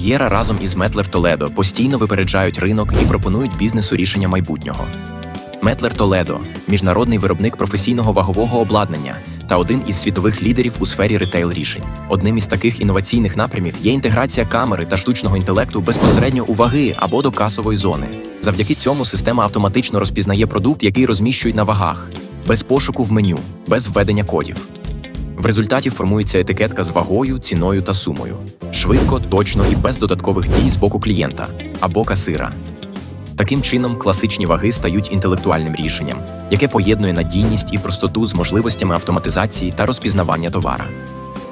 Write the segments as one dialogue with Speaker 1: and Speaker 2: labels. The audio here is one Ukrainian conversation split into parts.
Speaker 1: Єра разом із Метлер Толедо постійно випереджають ринок і пропонують бізнесу рішення майбутнього. Метлер Толедо міжнародний виробник професійного вагового обладнання та один із світових лідерів у сфері ретейл рішень. Одним із таких інноваційних напрямів є інтеграція камери та штучного інтелекту безпосередньо у ваги або до касової зони. Завдяки цьому система автоматично розпізнає продукт, який розміщують на вагах, без пошуку в меню, без введення кодів. В результаті формується етикетка з вагою, ціною та сумою. Швидко, точно і без додаткових дій з боку клієнта або касира. Таким чином, класичні ваги стають інтелектуальним рішенням, яке поєднує надійність і простоту з можливостями автоматизації та розпізнавання товара.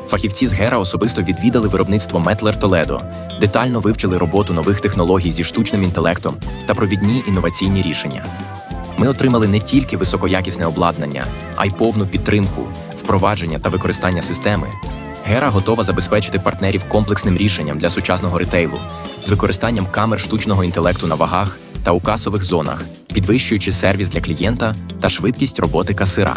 Speaker 1: Фахівці з Гера особисто відвідали виробництво Метлер Толедо, детально вивчили роботу нових технологій зі штучним інтелектом та провідні інноваційні рішення. Ми отримали не тільки високоякісне обладнання, а й повну підтримку, впровадження та використання системи. Гера готова забезпечити партнерів комплексним рішенням для сучасного ретейлу з використанням камер штучного інтелекту на вагах та у касових зонах, підвищуючи сервіс для клієнта та швидкість роботи касира.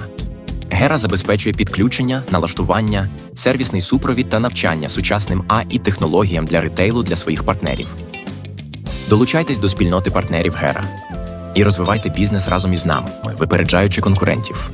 Speaker 1: Гера забезпечує підключення, налаштування, сервісний супровід та навчання сучасним АІ технологіям для ретейлу для своїх партнерів. Долучайтесь до спільноти партнерів Гера і розвивайте бізнес разом із нами, випереджаючи конкурентів.